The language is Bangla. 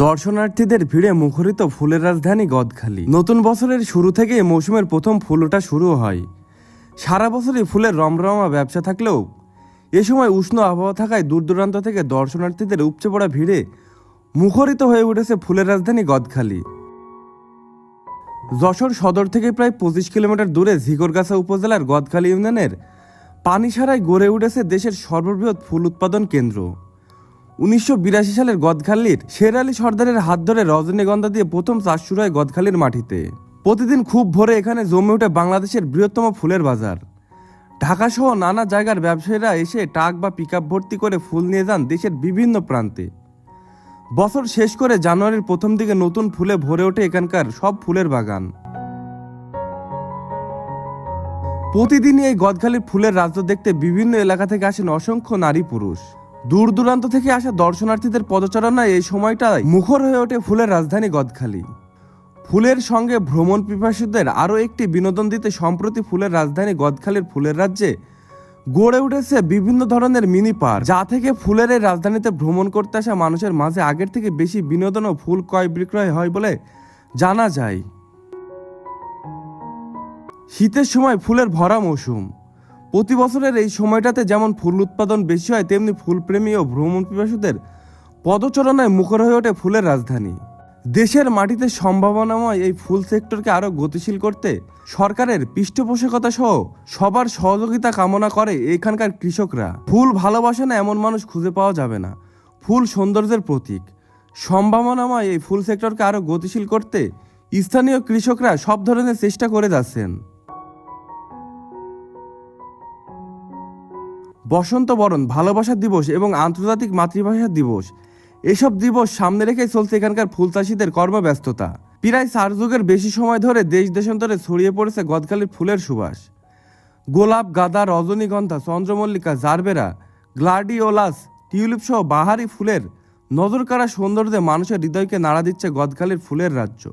দর্শনার্থীদের ভিড়ে মুখরিত ফুলের রাজধানী গদখালি। নতুন বছরের শুরু থেকে মৌসুমের প্রথম ফুল ওঠা শুরু হয়। সারা বছরই ফুলের রমরমা ব্যবসা থাকলেও এ সময় উষ্ণ আবহাওয়া থাকায় দূর দূরান্ত থেকে দর্শনার্থীদের উপচে পড়া ভিড়ে মুখরিত হয়ে উঠেছে ফুলের রাজধানী গদখালি। যশোর সদর থেকে প্রায় পঁচিশ কিলোমিটার দূরে ঝিকরগাছা উপজেলার গদখালি ইউনিয়নের পানি পানিসারায় গড়ে উঠেছে দেশের সর্ববৃহৎ ফুল উৎপাদন কেন্দ্র। উনিশশো বিরাশি সালের গদখালির শের আলী সর্দারের হাত ধরে রজনীগন্ধা দিয়ে প্রথম চাষ শুরু হয় গদখালির মাটিতে। প্রতিদিন খুব ভোরে এখানে জমে ওঠে বাংলাদেশের বৃহত্তম ফুলের বাজার। ঢাকা সহ নানা জায়গার ব্যবসায়ীরা এসে টাক বা পিক ভর্তি করে ফুল নিয়ে যান দেশের বিভিন্ন প্রান্তে। বছর শেষ করে জানুয়ারির প্রথম দিকে নতুন ফুলে ভরে ওঠে এখানকার সব ফুলের বাগান। প্রতিদিনই এই গদখালির ফুলের রাজ্য দেখতে বিভিন্ন এলাকা থেকে আসেন অসংখ্য নারী পুরুষ। দূর দূরান্ত থেকে আসা দর্শনার্থীদের পদচারণায় এই সময়টায় মুখর হয়ে ওঠে ফুলের রাজধানী গদখালি। ফুলের সঙ্গে ভ্রমণ পিপাসুদের আরও একটি বিনোদন দিতে সম্প্রতি ফুলের রাজধানী গদখালির ফুলের রাজ্যে গড়ে উঠেছে বিভিন্ন ধরনের মিনি পার্ক, যা থেকে ফুলের এই রাজধানীতে ভ্রমণ করতে আসা মানুষের মাঝে আগের থেকে বেশি বিনোদন ও ফুল ক্রয় বিক্রয় হয় বলে জানা যায়। শীতের সময় ফুলের ভরা মৌসুম। প্রতি বছরের এই সময়টাতে যেমন ফুল উৎপাদন বেশি হয়, তেমনি ফুলপ্রেমী ও ভ্রমণ পিপাসুদের পদচারণায় মুখর হয়ে ওঠে ফুলের রাজধানী। দেশের মাটিতে সম্ভাবনাময় এই ফুল সেক্টরকে আরও গতিশীল করতে সরকারের পৃষ্ঠপোষকতা সহ সবার সহযোগিতা কামনা করে এখানকার কৃষকরা। ফুল ভালোবাসে না এমন মানুষ খুঁজে পাওয়া যাবে না। ফুল সৌন্দর্যের প্রতীক। সম্ভাবনাময় এই ফুল সেক্টরকে আরও গতিশীল করতে স্থানীয় কৃষকরা সব ধরনের চেষ্টা করে যাচ্ছেন। বসন্ত বরণ ভালোবাসা দিবস এবং আন্তর্জাতিক মাতৃভাষা দিবস। এসব দিবস সামনে রেখে চলছে এখানকার ফুল চাষিদের কর্মব্যস্ততা। প্রায় চার যুগের বেশি সময় ধরে দেশ দেশান্তরে ছড়িয়ে পড়েছে গদখালির ফুলের সুবাস। গোলাপ, গাদা, রজনীগন্ধা, চন্দ্রমল্লিকা, জারবেরা, গ্লাডিওলাস টিউলিপ সহ বাহারি ফুলের নজর কাড়া সৌন্দর্যে মানুষের হৃদয়কে নাড়া দিচ্ছে গদখালির ফুলের রাজ্য।